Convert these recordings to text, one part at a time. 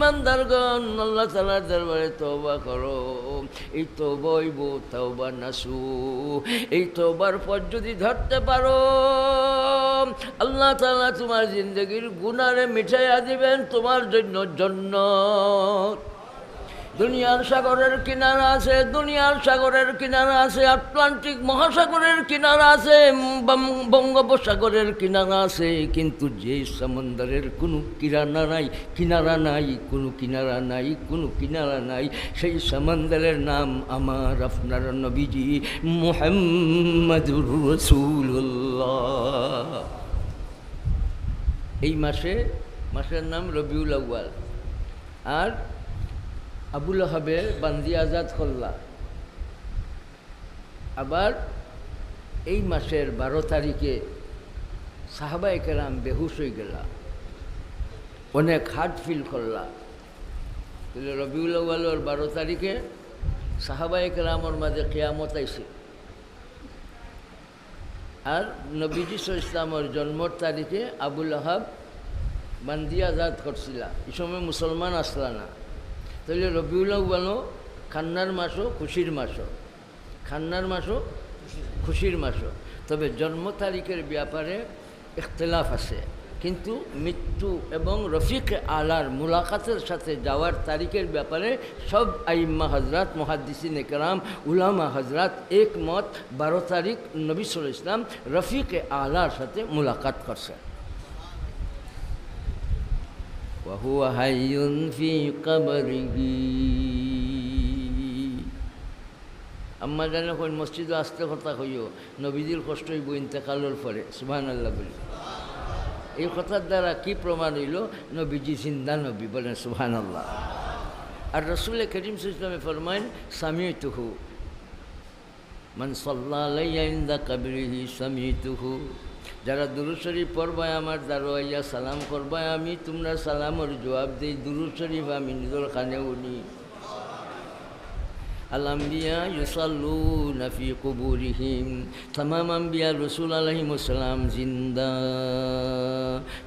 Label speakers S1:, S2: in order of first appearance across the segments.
S1: ইমানদারগণ, আল্লাহ তালার দরবারে তওবা করো। এই তৌবই বো তওবা নাসু। এই তোবার পর যদি ধরতে পারো, আল্লাহ তালা তোমার জিন্দগির গুনারে মিঠাইয়া দিবেন তোমার জন্য জন্য দুনিয়ার সাগরের কিনারা আছে, দুনিয়ার সাগরের কিনারা আছে, আটলান্টিক মহাসাগরের কিনারা আছে বঙ্গোপসাগরের কিনারা আছে, কিন্তু যে সমুদ্রের কোনো কিনারা নাই কিনারা নাই, কোনো কিনারা নাই, কোনো কিনারা নাই, সেই সমুদ্রের নাম আমার আপনার নবীজি মুহাম্মাদুর রসুল্লাহ এই মাসে, মাসের নাম রবিউল আউ্য়াল। আর আবুল আহাবে বান্দি আজাদ করলা আবার এই মাসের বারো তারিখে সাহাবাই কেরাম বেহুশ হয়ে গেলা। অনেক হার্ট ফিল করলা। তাহলে রবিউল আউ্য়ালের বারো তারিখে সাহাবাই কেরামর মাঝে কেয়ামত আইছে। আর নবীজি ইসলামর জন্মর তারিখে আবুল আহাব বান্দি আজাদ করছিলা। এই সময় মুসলমান আসলা না। তাহলে রবিউল আউ্বালও খান্নার মাসও খুশির মাসও। খান্নার মাসও খুশির মাসও। তবে জন্ম তারিখের ব্যাপারে ইখতলাফ আছে। কিন্তু মৃত্যু এবং রফিক আলার মুলাকাতের সাথে যাওয়ার তারিখের ব্যাপারে সব আইম্মা হজরত মহাদিসিন একরাম উলামা হজরত একমত বারো তারিখ নবিসুল ইসলাম রফিক আলার সাথে মুলাকাত করছে। وهو حي في قبره আম্মা জানে কই মসজিদে আসতে কথা কইও নবীজির কষ্ট হইব ইন্তেকালের পরে সুবহান আল্লাহ বলি এই কথার দ্বারা কি প্রমাণ হইল নবীজি জিন্দা নবী বলেন সুবহান আল্লাহ আর রসুল করিম ইসলামে ফরমাইন স্বামী তুহু মান সাল্লাহ আলাইয়া ইন্দা কাবরিহি স্বামী তুহু যারা দুরুশরীফ পড়বায় আমার দারোয়াইয়া সালাম করবায়, আমি তোমরা সালামর জবাব দিই দুরুশরীফ আমি নিজের কানে উনি। আলাম্বিয়া ইউসাল্লু নাফি কবুরিহিম, তামাম আম্বিয়া রসুল আলহিমুসালাম জিন্দা।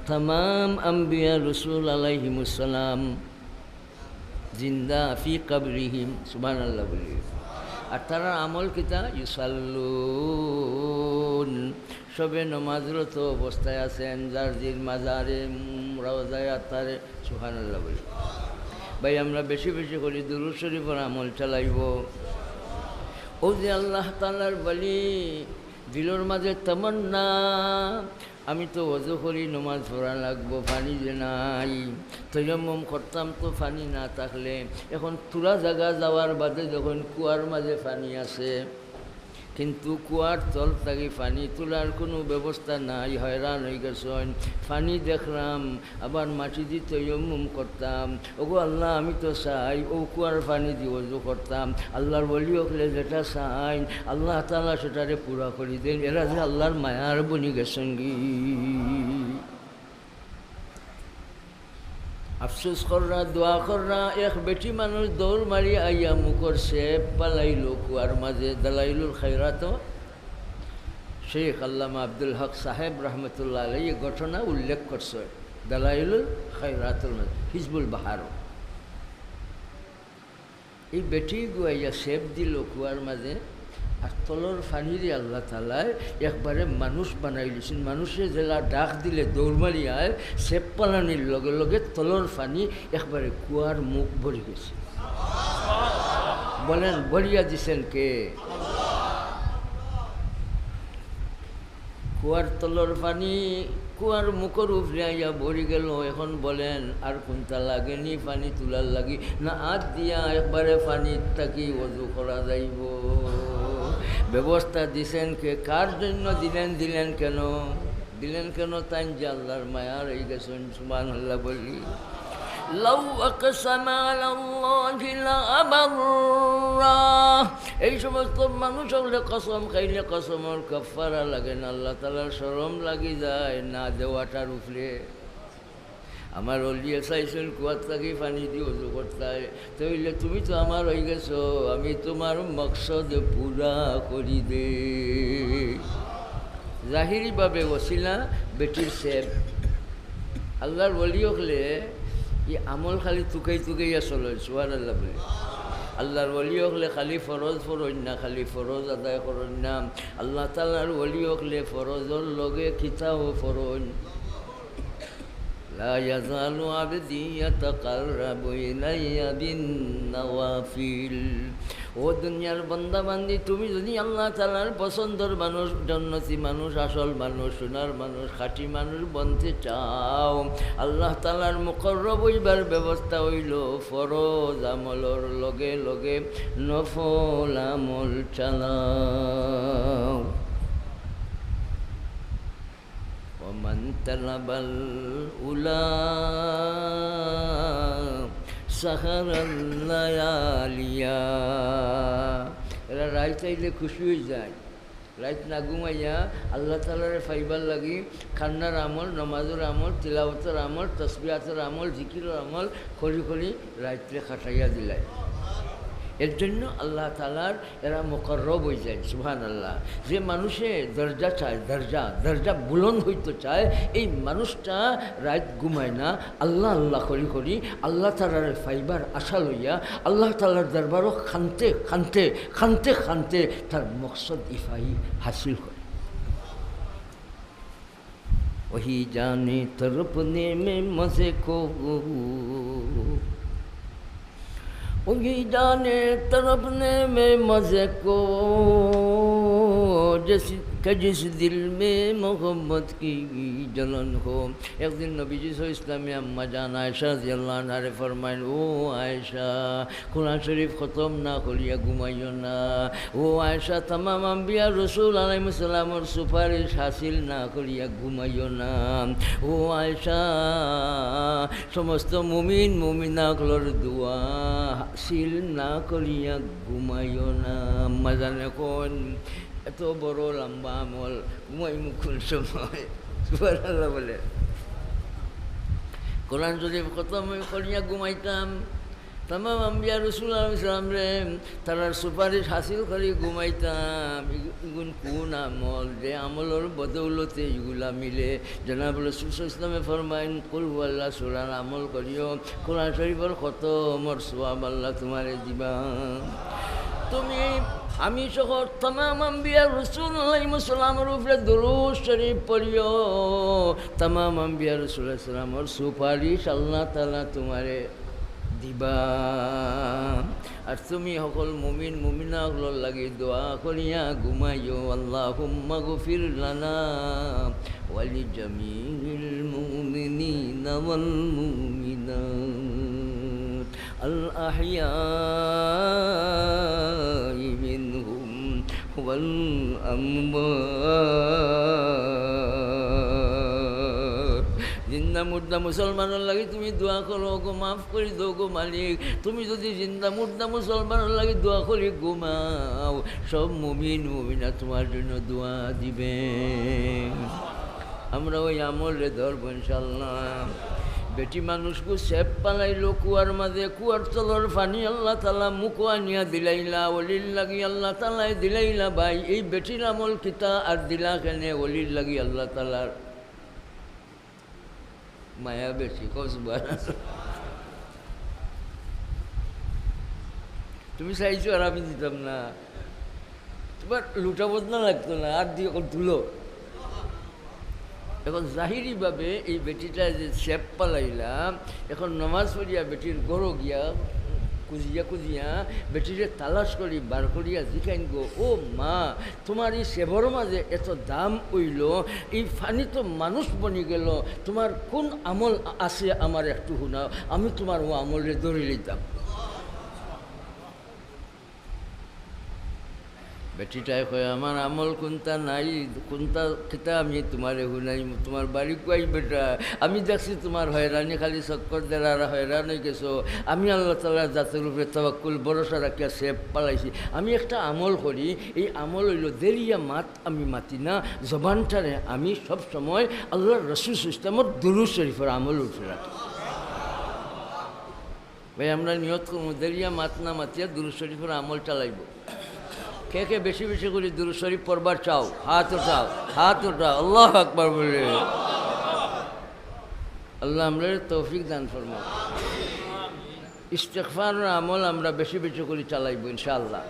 S1: তামাম আম্বিয়া রসুল আলহিমুসালাম জিন্দা ফি কবরিহিম সুবান আল্লাহ বলি। আর তারা আমল কিতা? ইউসাল্লুন। সবে নমাজরত অবস্থায় আছেন, যার জির মাজারে রাজায় আত্মারে সুহান আল্লাহ বলি। ভাই, আমরা বেশি বেশি করি দুরুদ শরীফের আমল চালাইব। ও যে আল্লাহ তালার বলি, দিলর মাঝে তমন্না, আমি তো অজু করি, নমাজ পড়া লাগবো, পানি যে নাই। তৈয়ম করতাম তো পানি না থাকলে, এখন তুরা জায়গা যাওয়ার বাদে যখন কুয়ার মাঝে পানি আছে কিন্তু কুয়ার তল থাকি পানি তোলার কোনো ব্যবস্থা নাই হয়রান হয়ে গেছেন। পানি দেখলাম আবার মাটি দিয়ে তৈয়ম করতাম ওগো আল্লাহ, আমি তো চাই ও কুয়ার পানি দিব করতাম আল্লাহর বলি ওকলে যেটা চাই, আল্লাহ তালা সেটারে পুরা করি দেন। এরা যে আল্লাহর মায়ার বনি গেছেন গি আফসোস কররা, দোয়া কররা, এক বেটি মানুষ দৌড় মারি আইয়া মুখর সে পালাইল কুয়ার মাঝে, দালাইলুল খাইরাত শেখ আল্লামা আব্দুল হক সাহেব রহমতুল্লাহ আলাই এই ঘটনা উল্লেখ করছে, দালাইলুল খাইরাতুল মাঝে, হিজবুল বাহারও। এই বেটি গুয়াইয়া সেব দিল কুয়ার মাঝে আর তলর ফানিরে আল্লাহ তালায় একবারে মানুষ বানাই দিয়েছেন মানুষে জেলা ডাক দিলে দৌড়মারি আয় সেপ পালানির লগে লগে তলর ফানি একবারে কুয়ার মুখ ভরি গেছে। বলেন ভরিয়া দিছেন কে? কুয়ার তলর পানি কুয়ার মুখর উপরে আইয়া ভরি গেল। এখন বলেন আর কোনটা লাগেনি পানি তোলার লাগি? না হাত দিয়া একবারে পানির থাকি অজু করা যাইব। ব্যবস্থা দিছেন কে? কার জন্য দিলেন দিলেন কেন? দিলেন কেন তাই যে আল্লাহর মায়ার? এই গেছেন সুমান আল্লাহ বলি। এই সমস্ত মানুষ হলে কসম খাইলে কসমর কফারা লাগে না, আল্লাহ তালার সরম লাগি যায় না দেওয়াটার উপরে আমার অলিয়ে চাইছেন কুয়ার থাকি পানি দিয়ে উজু করতে তইলে তুমি তো আমার হয়ে গেছো, আমি তোমার মকসদ পুরা করি দে জাহিরিভাবে ওসিলা বেটির সেব আল্লাহর বলি হলে ই আমল খালি তুকাই তুকাইয়া চলে সোহার আল্লাহ বলে। আল্লাহর ওলি হলে খালি ফরজ ফরজ না খালি ফরজ আদায় করন না আল্লাহ তালার ওলি হলে ফরজর লগে খিতাও ফরজ لا يزال عبدي يتقرب إلي بالنوافل ও দুনিয়ার বন্দা বান্দি তুমি যদি আল্লাহ তালার পছন্দর মানুষ জন্নতি মানুষ আসল মানুষ সোনার মানুষ খাঁটি মানুষ বনতে চাও আল্লাহ তালার মুকর্রব হইবার ব্যবস্থা হইল ফরজ আমলর লগে লগে নফল আমল চালাও طلب الأولى سهر اللياليا এরা রায় চাইলে খুশি হয়ে যায় রাইত না ঘুমাইয়া আল্লাহ তালারে ফাইবার লাগি খান্নার আমল নমাজের আমল তিলাবতের আমল তসবিয়াতের আমল জিকিরের আমল খড়ি খড়ি রাত্রে খাটাইয়া দিলায় এর জন্য আল্লাহ তালার এরা মোকর্রব হয়ে যায় সুহান আল্লাহ যে মানুষে দরজা চায় দরজা দরজা বুলন হইতে চায় এই মানুষটা রাত ঘুমায় না আল্লাহ আল্লাহ করি করি আল্লাহ তালার ফাইবার আশা লইয়া আল্লাহ তালার দরবারও খানতে খানতে খানতে খানতে তার মকসদ ইফাই হাসিল করে वही जाने तरपने में मज़े को वही जाने तरपने में मज़े को जैसे কাজ দিল মে মোহাম্মদ কি জলন হো? একদিন নবীজিস ইসলামী আম্মা জান আয়সা জিয়ালে ফরমাইন ও আয়সা কুরআন শরীফ খতম না করিয়া ঘুমাইও না। ও আয়সা তামাম আম্বিয়া রসুল আলাইম সালামর সুপারিশ হাসিল না করিয়া ঘুমাইও না। ও আয়সা সমস্ত মুমিন মুমিনা কলর দোয়া হাসিল না করিয়া ঘুমাইও না। আম্মা জানে কোন এত বড় লম্বা আমল ঘুমাই মুখুল সময় বলে। কোরআন শরীফ খতম করিয়া ঘুমাইতাম। তামাম আম্বিয়া রসুল ইসলাম রে, তারা সুপারিশ হাসিল করে ঘুমাইতাম। ইগুন কোন আমল? যে আমলের বদৌলতে এগুলা মিলে। জনাব রসুল ইসলামে ফরমাইন, কুল আল্লাহ সুরান আমল করিও। কোরআন শরীফর কত মর সোয়াব আল্লাহ তোমারে দিবা। তুমি আমি সহ তামাম আম্বিয়া রসুল আলাইসালামের উপরে দুরুজ শরীফ পড়িও। তমাম আম্বিয়া রসুল ইসলামর সুপারিশ আল্লাহ তালা তোমারে দিবা। আর তুমি সকল মুমিন মুমিনা সকল লাগি দোয়া করিয়া ঘুমাইও। আল্লাহ হুম্মা গফির লানা ওয়ালি জামিল আল আহইয়াই মিনহুম ওয়াল জিন্দা মুর্দা মুসলমানের লাগে তুমি দোয়া করো গো মাফ করে দো গো মালিক। তুমি যদি জিন্দা মুর্দা মুসলমানের লাগে দোয়া করি, ঘুমাও। সব মুমিন, মুমিনা তোমার জন্য দোয়া দিবে। আমরা ওই আমলে ধরবো ইনশাল্লাহ। বেটি মানুষকে সেপ পালাইলো, কুয়ার মাঝে, কুয়ার তলর পানি আল্লাহ তালা মুখো আনিয়া দিলাইলা, অলির লাগি আল্লাহ তালাই দিলাইলা ভাই, এই বেটির আমল কিতা আর দিলা কেনে, অলির লাগি আল্লাহ তালার মায়া বেশি কসবার তুমি চাইছো আর আমি দিতাম না। তোমার লুটা বদনা লাগতো না আর দিয়ে তুলো এখন জাহিরিভাবে এই বেটিটা যে শেপ পালাইলাম, এখন নমাজ পড়িয়া বেটির গরো গিয়া কুজিয়া কুজিয়া বেটিরে তালাশ করি, বার করিয়া জিখাইন গো, ও মা, তোমার এই সেবর মাঝে এত দাম উইল? এই ফানি তো মানুষ বনি গেল, তোমার কোন আমল আছে আমার একটু শুনাও, আমি তোমার ও আমলে ধরে লইতাম বেটিটাই কয়, আমার আমল কোনটা নাই, কোনটা কিতা আমি তোমার শুনাই, তোমার বাড়ি কুয়াই বেটা? আমি দেখছি তোমার হয়রানি, খালি চক্কর দেড়ারা হয়রান হয়ে গেছো। আমি আল্লাহ তালার জাতের উপরে তবাক্কুল ভরসা রাখিয়া সেপ পালাইছি। আমি একটা আমল করি, এই আমল হইল দেরিয়া মাত আমি মাতি না, জবানটারে আমি সব সময় আল্লাহর রসুল সিস্টেমত দুরু শরীফের আমল উঠে রাখি। ভাই, আমরা নিয়ত করব, দেরিয়া মাত না মাতিয়া দুরু শরীফের আমল চালাইব। কে কে বেশি বেশি করে দুরু শরীফ পড়বার চাও? হাত উঠাও হাত উঠাও। আল্লাহ আকবার বলে। আল্লাহ আমরা তৌফিক দান ফরমা ইস্তেকফার আমল আমরা বেশি বেশি করে চালাইব ইনশাআল্লাহ।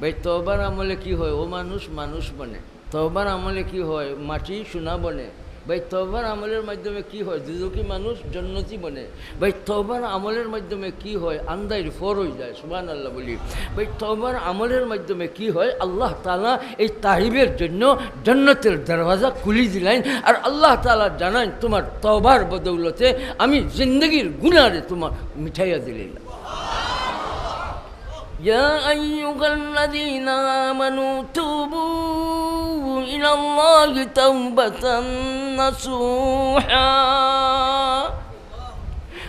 S1: ভাই তবার আমলে কি হয়? ও মানুষ মানুষ বনে। তবার আমলে কি হয়? মাটি সোনা বনে। ভাই তবার আমলের মাধ্যমে কি হয়? দুদকি মানুষ জন্নতি বনে ভাই তবার আমলের মাধ্যমে কি হয়? আন্দাইর ফর হয়ে যায় সুবান আল্লাহ বলি। ভাই তবার আমলের মাধ্যমে কি হয়? আল্লাহ তালা এই তাহিবের জন্য জন্নতের দরওয়াজা খুলি দিলেন। আর আল্লাহ তালা জানান, তোমার তবার বদৌলতে আমি জিন্দগির গুণারে তোমার মিঠাইয়া দিলাম يا أيها الذين آمنوا توبوا إلى الله توبة نصوحا.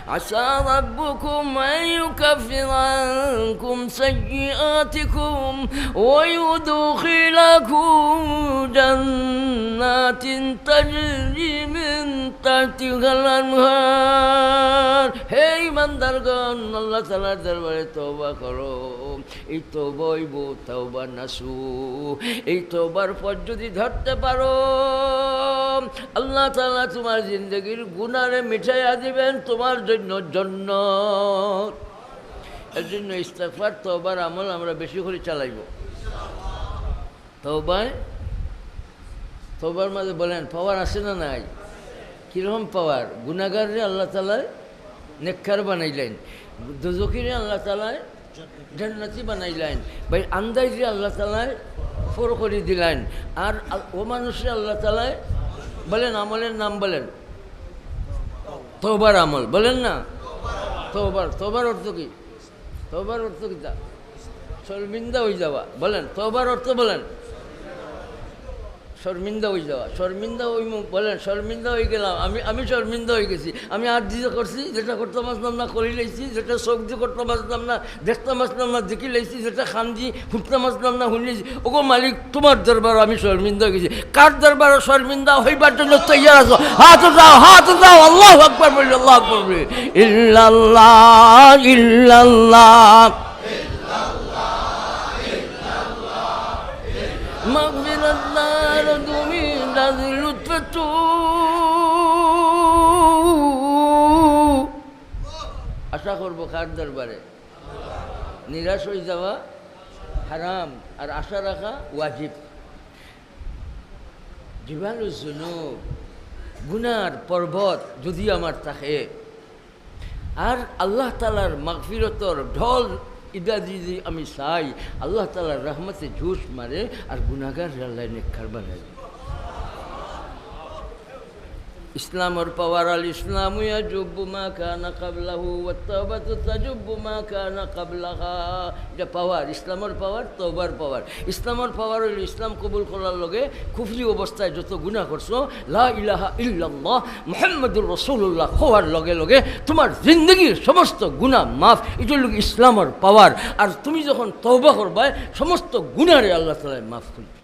S1: عسى ربكم أن يكفر عنكم سيئاتكم ويدخلكم جنات تجري من تحتها الأنهار হে ইমানদারগণ আল্লাহ তালার দরবারে তওবা করো এই তবইব তওবা নাসু এই তওবার পর যদি ধরতে পারো আল্লাহ তালা তোমার জিন্দগির গুনারে মিঠাইয়া দিবেন তোমার জন্য জন্য এর জন্য ইস্তেফার তওবার আমল আমরা বেশি করে চালাইব। তওবায় তওবার মাঝে বলেন পাওয়ার আছে না নাই? কীরকম পাওয়ার গুনাগারে আল্লাহ তালায় নেককার বানাইলেন দুজকিরে আল্লাহ তালায় জান্নাতি বানাইলেন, ভাই আন্দাজে আল্লাহ তালায় ফোর করে দিলেন, আর ও মানুষে আল্লাহ তালায় বলেন, আমলের নাম বলেন। তোবার আমল, বলেন না? তোবার তোবার অর্থ কি? তোবার অর্থ কি তা শর্মিন্দা হয়ে যাওয়া। বলেন তোবার অর্থ বলেন। শর্মিন্দা হয়ে যাওয়া। শর্মিন্দা ওই বলেন, শর্মিন্দা হয়ে গেলাম। আমি আমি শর্মিন্দা হয়ে গেছি। আমি আর দিতে করছি, যেটা করতাম আসলাম না করি লাইছি, যেটা সবজি করতাম আসলাম না দেখতাম আসলাম না, দেখি লাইছি, যেটা খামজি ফুটতাম আসলাম না শুনলেছি ওগো মালিক, তোমার দরবার আমি শর্মিন্দা হয়ে গেছি। কার দরবার শর্মিন্দা হইবার জন্য তৈয়ার আছো? হাত দাও হাত দাও আল্লাহ আকবর বলি, আল্লাহ আকবর বলি। ইল্লাল্লাহ ইল্লাল্লাহ। আশা করব কার দরবারে। নিরাশ হয়ে যাওয়া হারাম, আর আশা রাখা ওয়াজিব। জীবাণু জুনুব, গুনার পর্বত যদি আমার থাকে, আর আল্লাহ তালার মাগফিরতর ঢল ইদা যদি আমি চাই, আল্লাহ তালার রহমতে জোশ মারে, আর গুনাগার আল্লাহ নেকর বানাই ইসলামর পাওয়ার আল ইসলাম মা কানা কাবলাহু মা কানা কাবলাহা। এটা পাওয়ার ইসলামর পাওয়ার তওবার পাওয়ার ইসলামর পাওয়ার হইল ইসলাম কবুল করার লগে কুফরি অবস্থায় যত গুনাহ করছ, লা ইলাহা ইল্লাল্লাহ মুহাম্মাদুর রাসূলুল্লাহ হওয়ার লগে লগে তোমার জিন্দগির সমস্ত গুনাহ মাফ। এটা হলো ইসলামর পাওয়ার আর তুমি যখন তওবা করবা সমস্ত গুনারে আল্লাহ তাআলা মাফ করবে